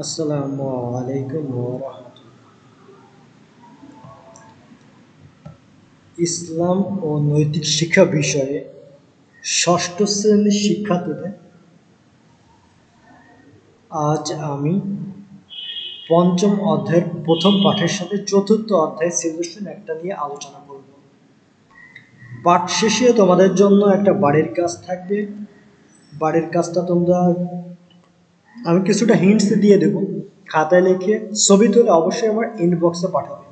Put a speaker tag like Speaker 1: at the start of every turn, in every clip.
Speaker 1: আসসালামু আলাইকুম ইসলাম ও নৈতিক শিক্ষা বিষয়ে ষষ্ঠ শ্রেণির শিক্ষার্থীদের আজ আমি পঞ্চম অধ্যায়ের প্রথম পাঠের সাথে চতুর্থ অধ্যায় সৃজনশীল একটা নিয়ে আলোচনা করব। পাঠ শেষে তোমাদের জন্য একটা বাড়ির কাজ থাকবে। বাড়ির কাজটা তোমরা আমি কিছুটা হিন্টস দিয়ে দেব। খাতায় লিখে ছবি তুলে অবশ্যই আমার ইনবক্সে পাঠাবে।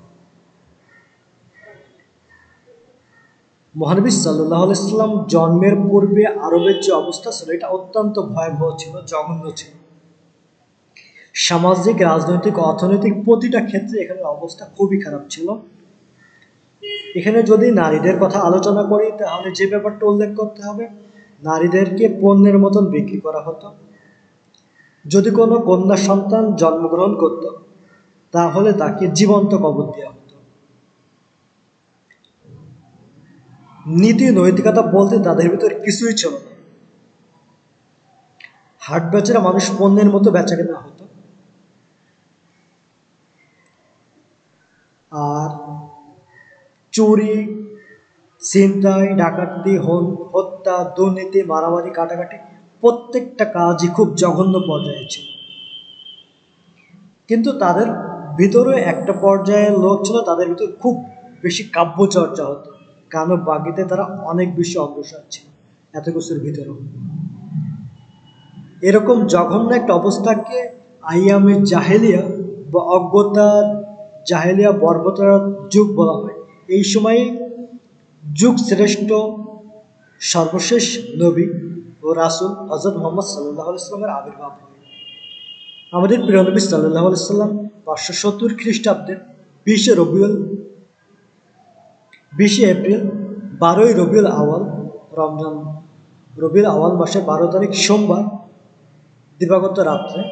Speaker 1: মহানবী সাল্লাহ আলাইসাল্লাম জন্মের পূর্বে আরবের যে অবস্থা ছিল, এটা অত্যন্ত ভয়াবহ ছিল, জঘন্য ছিল। সামাজিক, রাজনৈতিক, অর্থনৈতিক প্রতিটা ক্ষেত্রে এখানে অবস্থা খুবই খারাপ ছিল। এখানে যদি নারীদের কথা আলোচনা করি, তাহলে যে ব্যাপারটা উল্লেখ করতে হবে, নারীদেরকে পণ্যের মতন বিক্রি করা হতো। যদি কোনো কন্যা সন্তান জন্মগ্রহণ করত, তাহলে তাকে জীবন্ত কবর দেওয়া হতো। নীতি নৈতিকতা বলতে তাদের ভিতরে কিছুই ছিল না। হাট বেচারা মানুষ পণ্যের মতো বেচা কেনা হতো। আর চুরি, ছিনতাই, ডাকাতি হত্যা দুর্নীতি, মারামারি, কাটাকাটি প্রত্যেকটা কাজই খুব জঘন্য পর্যায়ে ছিল। কিন্তু তাদের ভিতরে একটা পর্যায়ের লোক ছিল, তাদের ভিতরে খুব বেশি কাব্যচর্চা হতো। গান বাগিতে তারা অনেক বেশি অগ্রসর ছিল এত কিছুর ভিতরেও। এরকম জঘন্য একটা অবস্থাকে আইয়ামে জাহেলিয়া বা অজ্ঞতা জাহেলিয়া বর্বতার যুগ বলা হয়। এই সময়ে যুগ শ্রেষ্ঠ, সর্বশেষ নবী ও রাসুল হজরত মোহাম্মদ সাল্লাহ ইসলামের আবির্ভাব হয়। আমাদের প্রিয় নবী সাল্লাহ সাল্লাম পাঁচশো সত্তর খ্রিস্টাব্দে বিশে রবিউল, বিশে এপ্রিল, বারোই রবিউল আওয়াল রমজান রবিউল আওয়াল মাসের বারো তারিখ সোমবার, দিবাগত রাত্রে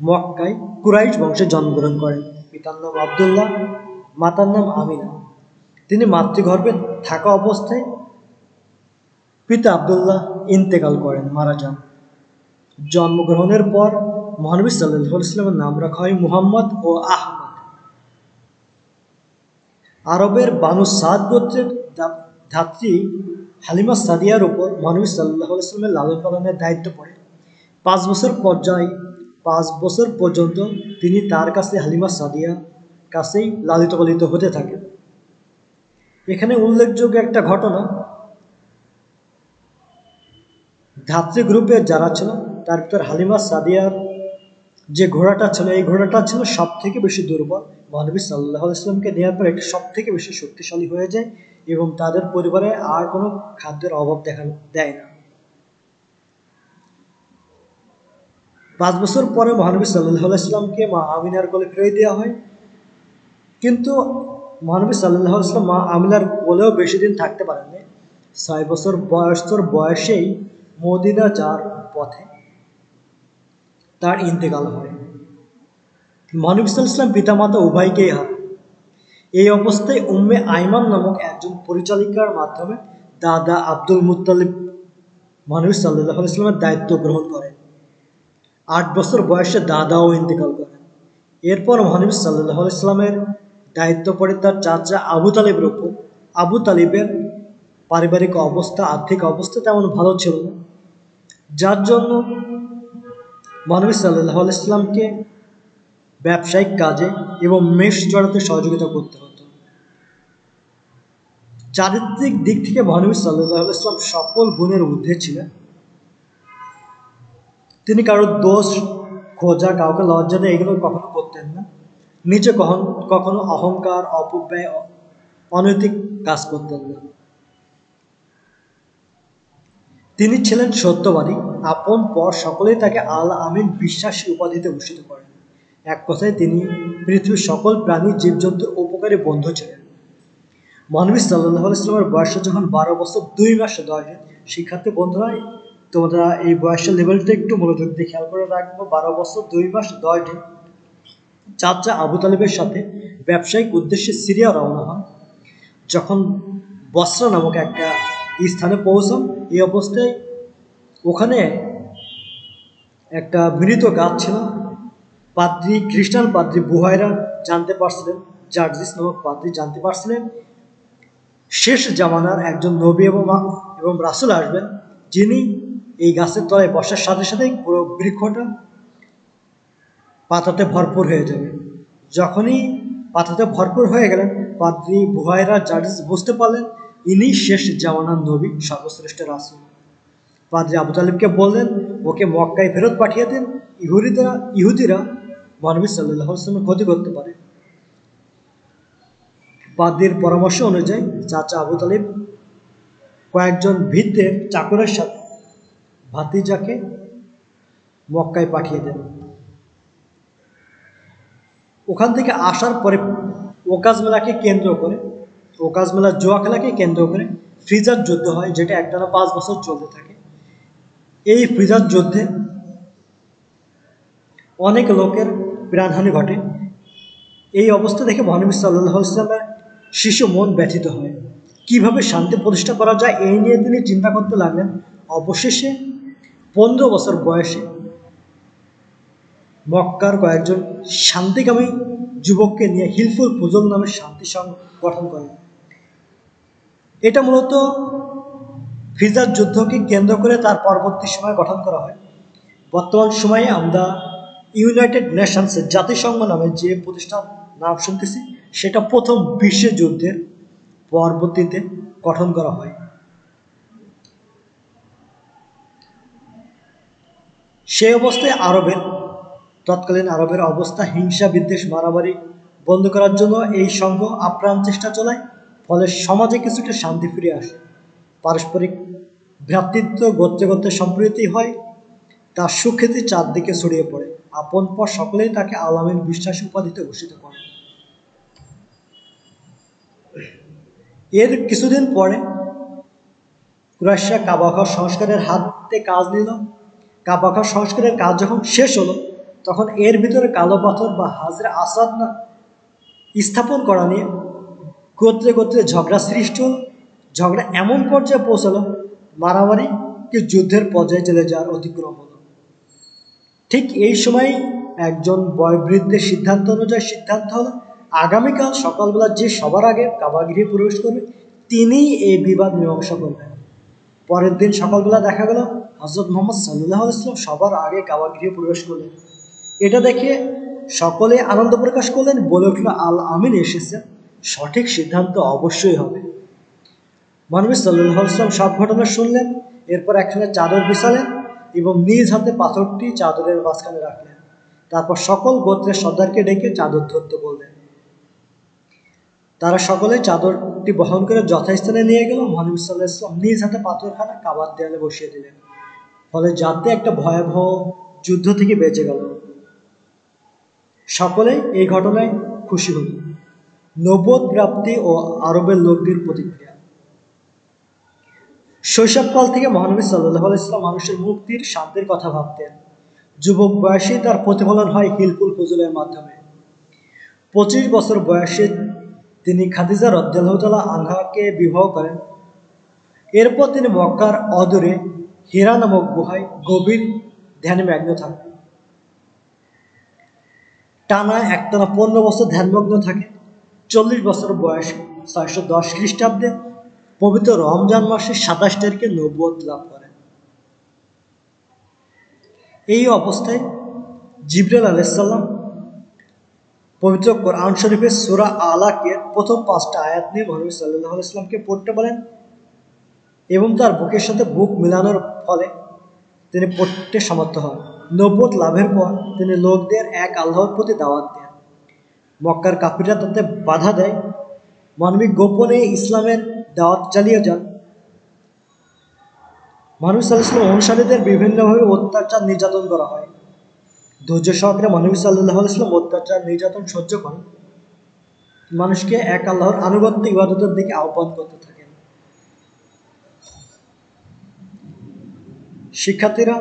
Speaker 1: মক্কায় কুরাইশ বংশে জন্মগ্রহণ করেন। পিতার নাম আবদুল্লাহ, মাতার নাম আমিনা। তিনি মাতৃগর্ভে থাকা অবস্থায় পিতা আবদুল্লাহ ইন্তেকাল করেন, মারা যান। জন্মগ্রহণের পর মহানবী সাল্লাহ নাম রাখা হয় মুহাম্মদ ও আহমদ। আরবের বানু সাদ গোত্রের ধাত্রী হালিমা সাদিয়ার উপর মহানবী সাল্লাহ ইসলামের লালন পালনের দায়িত্ব পড়ে। পাঁচ বছর পর্যায়ে পাঁচ বছর পর্যন্ত তিনি তার কাছে হালিমা সাদিয়া কাছেই লালিত পালিত হতে থাকেন। এখানে উল্লেখযোগ্য একটা ঘটনা ধাত্রী গ্রুপের যারা ছিল, তার ভিতর হালিমা, সাদিয়ার যে ঘোড়াটা ছিল, এই ঘোড়াটা ছিল সব থেকে বেশি দুর্বল। মহানবী সাল্লাহ ইসলামকে নেওয়ার পর এটা সব থেকে বেশি শক্তিশালী হয়ে যায় এবং তাদের পরিবারে আর কোনো খাদ্যের অভাব দেখা দেয় না। পাঁচ বছর পরে মহানবী সাল্লাহ ইসলামকে মা আমিনার কোলে ফিরে দেওয়া হয়। কিন্তু মহানবী সাল্লাহ ইসলাম মা আমিনার কোলেও বেশি দিন থাকতে পারেননি। ছয় বছর বয়সর বয়সেই মদিনা যার পথে তার ইন্তেকাল হয়। মহানবী ইসলাম পিতামাতা উভয়কেই হার এই অবস্থায় উম্মে আইমান নামক একজন পরিচালিকার মাধ্যমে দাদা আব্দুল মুতালিব মহানবী সাল্লাহ ইসলামের দায়িত্ব গ্রহণ করেন। আট বছর বয়সে দাদাও ইন্তেকাল করেন। এরপর মহানবী সাল্লাহ ইসলামের দায়িত্ব পড়ে তার চাচা আবু তালিবের উপর। আবু তালিবের পারিবারিক অবস্থা, আর্থিক অবস্থা তেমন ভালো ছিল না। যার জন্য মহানবী সাল্লাহ ইসলামকে ব্যবসায়িক কাজে এবং মেষ জড়াতে সহযোগিতা করতে হতো। চারিত্রিক দিক থেকে মহানবী সাল্লাহ ইসলাম সকল গুণের ঊর্ধ্বে ছিলেন। তিনি কারোর দোষ, খোঁজা, কাউকে লজ্জা দেয় এগুলো কখনো করতেন না। নিজে কখন কখনো অহংকার, অপব্যয় অনৈতিক কাজ করতেন না। তিনি ছিলেন সত্যবাদী, আপন পর সকলেই তাকে আল আমিন বিশ্বাসী উপাধিতে ভূষিত করেন। এক কথায় তিনি পৃথিবীর সকল প্রাণী, জীবজন্তুর উপকারী বন্ধু ছিলেন। মহানবী সাল্লাহ ইসলামের বয়স যখন বারো বছর দুই মাস দশ শিক্ষার্থী বন্ধুরা, তোমরা এই বয়সের লেভেলটা একটু মনোযোগ দিয়ে খেয়াল করে রাখব, বারো বছর দুই মাস দশ দিন চাচা আবু তালেবের সাথে ব্যবসায়িক উদ্দেশ্যে সিরিয়া রওনা হন, যখন বস্ত্রা নামক একটা স্থানে পৌঁছান এই অবস্থায় ওখানে একটা মৃত গাছ ছিল। পাদ্রি, খ্রিস্টান পাদ্রি বুহাইরা জানতে পারছিলেন, জার্জিস নামক পাদ্রি জানতে পারছিলেন। শেষ জামানার একজন নবী এবং এবং রাসুল আসবেন, যিনি এই গাছের তলায় বসার সাথে সাথেই পুরো বৃক্ষটা পাতাতে ভরপুর হয়ে যাবে। যখনই পাতাতে ভরপুর হয়ে গেলেন, পাদ্রি, বুহাইরা, জার্জিস বুঝতে পারলেন ইনি শেষ জামানার নবী, সর্বশ্রেষ্ঠ রাসুল। পাদ্রি আবু তালিবকে বললেন, ওকে মক্কায় ফেরত পাঠিয়ে দেন। ইহুদিরা ইহুদিরা মহানবী সাল্লাহ আসলামের ক্ষতি করতে পারে। পাদ্রির পরামর্শ অনুযায়ী চাচা আবু তালিব কয়েকজন ভিত্তের চাকরের সাথে ভাতিজাকে মক্কায় পাঠিয়ে দেন। ওখান থেকে আসার পরে ওকাজ মেলাকে কেন্দ্র করে ওকাজ মেলা জোয়া খেলাকে কেন্দ্র করে ফ্রিজার যুদ্ধ হয়, যেটা একটানা পাঁচ বছর চলতে থাকে। এই ফ্রিজার যুদ্ধে অনেক লোকের প্রাণহানি ঘটে। এই অবস্থা দেখে মহানবী সাল্লাহ ইসলামের শিশু মন ব্যথিত হয়। কীভাবে শান্তি প্রতিষ্ঠা করা যায় এই নিয়ে তিনি চিন্তা করতে লাগলেন। অবশেষে পনেরো বছর বয়সে মক্কার কয়েকজন শান্তিকামী যুবককে নিয়ে হিলফুল ফুজল নামে শান্তি সংঘ গঠন করেন এটা মূলত ফিজার যুদ্ধকে কেন্দ্র করে তার পরবর্তী সময় গঠন করা হয়। বর্তমান সময়ে আমরা ইউনাইটেড নেশনস জাতিসংঘ নামে যে প্রতিষ্ঠান নাম শুনতেছি, সেটা প্রথম বিশ্বযুদ্ধের পরবর্তীতে গঠন করা হয়। সেই অবস্থায় আরবের, তৎকালীন আরবের অবস্থা হিংসা বিদ্বেষ মারামারি বন্ধ করার জন্য এই সংঘ আপ্রাণ চেষ্টা চালায়। ফলে সমাজে কিছুটা শান্তি ফিরে আসে। পারস্পরিক ভ্রাতৃত্ব গোত্রে গোত্রে সম্প্রীতি হয় তার সুখ্যাতি চারদিকে ছড়িয়ে পড়ে। আপন পর সকলেই তাকে আলামিন বিশ্বাস উপাধিতে ঘোষিত করে। এর কিছুদিন পরে কুরাশিয়া কাবাঘর সংস্কারের হাতে কাজ নিল। কাবাঘর সংস্কারের কাজ যখন শেষ হলো, তখন এর ভিতরে কালো পাথর বা হাজরা আসাদ না স্থাপন করা নিয়ে গোত্রে গোত্রে ঝগড়া সৃষ্টি, ঝগড়া এমন পর্যায়ে পৌঁছালো, মারামারি কি যুদ্ধের পর্যায়ে চলে যাওয়ার অতিক্রম হলো। ঠিক এই সময় একজন বয়বৃদ্ধের সিদ্ধান্ত অনুযায়ী সিদ্ধান্ত হলো, আগামীকাল সকালবেলা যে সবার আগে কাবাগৃহে প্রবেশ করবে, তিনিই এই বিবাদ মীমাংসা করবেন। পরের দিন সকালবেলা দেখা গেল হজরত মোহাম্মদ সাল্লাহ ইসলাম সবার আগে কাবাগৃহে প্রবেশ করলেন। এটা দেখে সকলে আনন্দ প্রকাশ করলেন, বলে উঠল আল আমিন এসেছেন সঠিক সিদ্ধান্ত অবশ্যই হবে। মানবী সাল্লাহ ইসলাম সব ঘটনা শুনলেন, এরপর একখানে চাদর বিছালেন এবং নিজ হাতে পাথরটি চাদরের মাঝখানে রাখলেন। তারপর সকল গোত্রের সর্দারকে ডেকে চাদর ধরতে বললেন। তারা সকলে চাদরটি বহন করে যথাস্থানে নিয়ে গেল। মহানবী সাল্লাহ ইসলাম নিজ হাতে পাথরখানা কাবার দেয়ালে বসিয়ে দিলেন। ফলে যাতে একটা ভয়াবহ যুদ্ধ থেকে বেঁচে গেল। সকলেই এই ঘটনায় খুশি হল। নবোধ প্রাপ্তি ও আরবের লোকদের প্রতিক্রিয়া। শৈশবকাল থেকে মহানবী সাল্লাহ ইসলাম মানুষের মুক্তির শান্তির কথা ভাবতেন। যুবক বয়সে তার প্রতিফলন হয় হিলফুল ফজলের মাধ্যমে। পঁচিশ বছর বয়সে তিনি খাদিজা রদ্দাল্লাহতালা আনহাকে বিবাহ করেন। এরপর তিনি মক্কার অদূরে হীরা নামক গুহায় গভীর ধ্যানমগ্ন থাকেন। টানা একটানা পনেরো বছর ধ্যানমগ্ন থাকে চল্লিশ বছর বয়স, ছয়শো দশ খ্রিস্টাব্দে পবিত্র রমজান মাসের সাতাশ তারিখে নব্বত লাভ করেন। এই অবস্থায় জিবরাল আলাইসাল্লাম পবিত্র কোরআন শরীফের সুরা আলাকের প্রথম পাঁচটা আয়াত নিয়ে মহানবী সাল্লাহ ইসলামকে পড়তে বলেন এবং তার বুকের সাথে বুক মিলানোর ফলে তিনি পড়তে সমর্থ হন। নব্বত লাভের পর তিনি লোকদের এক আল্লাহর প্রতি দাওয়াত দেন। মক্কার কাপিরা তাতে বাধা দেয়। মানবিক গোপনে ইসলামের দাওয়াত চালিয়ে যান। মানুষ সাল্লাহ অনুসারীদের বিভিন্নভাবে অত্যাচার নির্যাতন করা হয়। ধৈর্য সহকারে মানবী সাল্লাহ ইসলাম অত্যাচার নির্যাতন সহ্য করেন। মানুষকে এক আল্লাহর আনুগত্য ইবাদতের দিকে আহ্বান করতে থাকেন। শিক্ষার্থীরা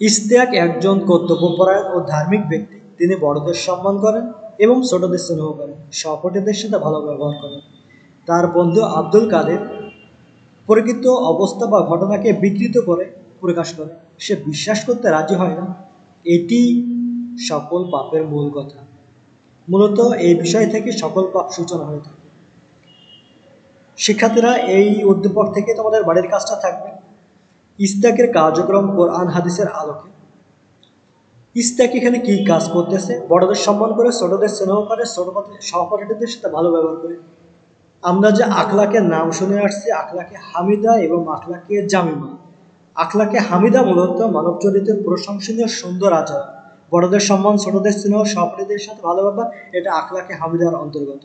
Speaker 1: ইস্তেয়াক একজন কর্তব্যপরায়ণ ও ধার্মিক ব্যক্তি। তিনি বড়দের সম্মান করেন এবং ছোটদের স্নেহ করেন সহপাঠীদের সাথে ভালো ব্যবহার করেন। তার বন্ধু আব্দুল কাদের প্রকৃত অবস্থা বা ঘটনাকে বিকৃত করে, প্রকাশ করে। সে বিশ্বাস করতে রাজি হয় না। এটি সকল পাপের মূল কথা। মূলত এই বিষয় থেকে সকল পাপ সূচনা হয়ে থাকে। শিক্ষার্থীরা, এই উদ্দীপক থেকে তোমাদের বাড়ির কাজটা থাকবে। ইস্তাকের কার্যক্রম কোরআন হাদিসের আলোকে। ইস্তাক এখানে কি কাজ করতেছে? বড়দের সম্মান করে, ছোটদের স্নেহ করে, ছোট সহপাঠীদের সাথে ভালো ব্যবহার করে। আমরা যে আখলাকের নাম শুনে আসছি, আখলাকে হামিদা এবং আখলাকে জামিমা। আখলাকে হামিদা মূলত মানব চরিত্রের প্রশংসনীয় সুন্দর আচার। বড়দের সম্মান, ছোটদের স্নেহ, সহপাঠীদের সাথে ভালো ব্যবহার, এটা আখলাকে হামিদার অন্তর্গত।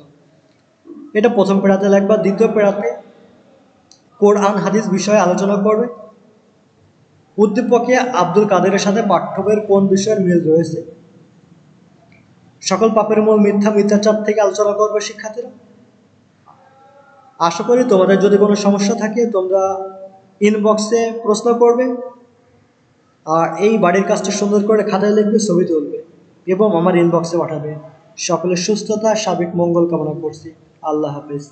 Speaker 1: এটা প্রথম পেড়াতে লাগবা দ্বিতীয় পেড়াতে কোরআন, হাদিস বিষয়ে আলোচনা করবে। উদ্দীপকে আব্দুল কাদেরের সাথে পাঠ্য বইয়ের কোন বিষয়ের মিল রয়েছে? সকল পাপের মূল মিথ্যা, মিথ্যাচার থেকে আলোচনা করবে শিক্ষার্থীরা। আশা করি তোমাদের যদি কোনো সমস্যা থাকে, তোমরা ইনবক্সে প্রশ্ন করবে আর এই বাড়ির কাজটা সুন্দর করে খাতায় লিখবে, ছবি তুলবে এবং আমার ইনবক্সে পাঠাবে। সকলের সুস্থতা, সাবেক মঙ্গল কামনা করছি। আল্লাহ হাফেজ।